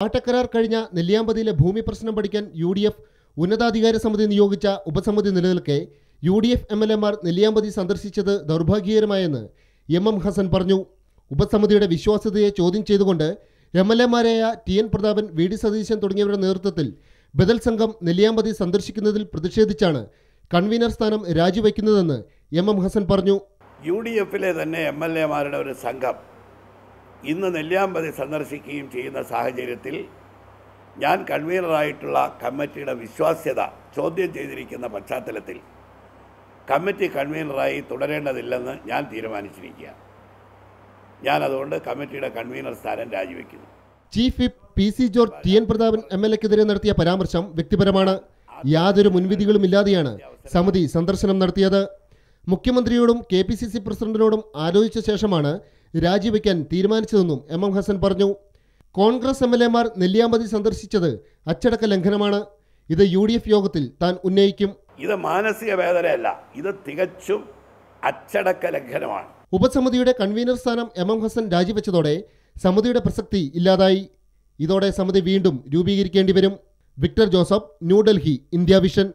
പാട്ടക്കരാർ കഴിഞ്ഞ നെല്ലിയാമ്പതിയിലെ ഭൂമി പ്രശ്നം പഠിക്കാൻ യു ഡി എഫ് ഉന്നതാധികാര സമിതി നിയോഗിച്ച ഉപസമിതി നിലനിൽക്കെ U D F M L എമാർ നെല്ലിയാമ്പതി സന്ദർശിച്ചത് ദൗർഭാഗ്യകരമായെന്ന് എം എം ഹസൻ പറഞ്ഞു. ഉപസമിതിയുടെ വിശ്വാസ്യതയെ ചോദ്യം ചെയ്തുകൊണ്ട് M L എമാരായ T N Prathapan V D Satheesan തുടങ്ങിയവരുടെ നേതൃത്വത്തിൽ ബദൽ സംഘം നെല്ലിയാമ്പതി സന്ദർശിക്കുന്നതിൽ പ്രതിഷേധിച്ചാണ് കൺവീനർ സ്ഥാനം രാജിവെക്കുന്നതെന്ന് എം എം ഹസൻ പറഞ്ഞു. യു ഡി എഫിലെ തന്നെ എം എൽ എമാരുടെ ഒരു സംഘം ഇന്ന് നെല്ലിയാമ്പതി സന്ദർശിക്കുകയും ചെയ്യുന്ന സാഹചര്യത്തിൽ ഞാൻ കൺവീനറായിട്ടുള്ള കമ്മിറ്റിയുടെ വിശ്വാസ്യത ചോദ്യം ചെയ്തിരിക്കുന്ന പശ്ചാത്തലത്തിൽ കമ്മിറ്റി കൺവീനറായി തുടരേണ്ടതില്ലെന്ന് ഞാൻ തീരുമാനിച്ചിരിക്കുക ഞാൻ അതുകൊണ്ട് കമ്മിറ്റിയുടെ കൺവീനർ സ്ഥാനം രാജിവെക്കുന്നു. Chief whip P C George T N Prathapan M L എക്കെതിരെ നടത്തിയ പരാമർശം വ്യക്തിപരമാണ്. യാതൊരു മുൻവിധികളും ഇല്ലാതെയാണ് സമിതി സന്ദർശനം നടത്തിയത്. മുഖ്യമന്ത്രിയോടും കെ പി സി സി പ്രസിഡന്റിനോടും ആലോചിച്ച ശേഷമാണ് രാജിവെക്കാൻ തീരുമാനിച്ചതെന്നും എം എം ഹസൻ പറഞ്ഞു. കോൺഗ്രസ് എം എൽ എമാർ നെല്ലിയാമ്പതി സന്ദർശിച്ചത് അച്ചടക്ക ലംഘനമാണ്. ഇത് യു ഡി എഫ് യോഗത്തിൽ താൻ ഉന്നയിക്കും. ഇത് മാനസിക വേദനയല്ല ഇത് തികച്ചും അച്ചടക്ക ലംഘനമാണ്. ഉപസമിതിയുടെ കൺവീനർ സ്ഥാനം എം എം ഹസൻ രാജിവെച്ചതോടെ സമിതിയുടെ പ്രസക്തി ഇല്ലാതായി. ഇതോടെ സമിതി വീണ്ടും രൂപീകരിക്കേണ്ടി വരും. Victor Joseph New Delhi India Vision.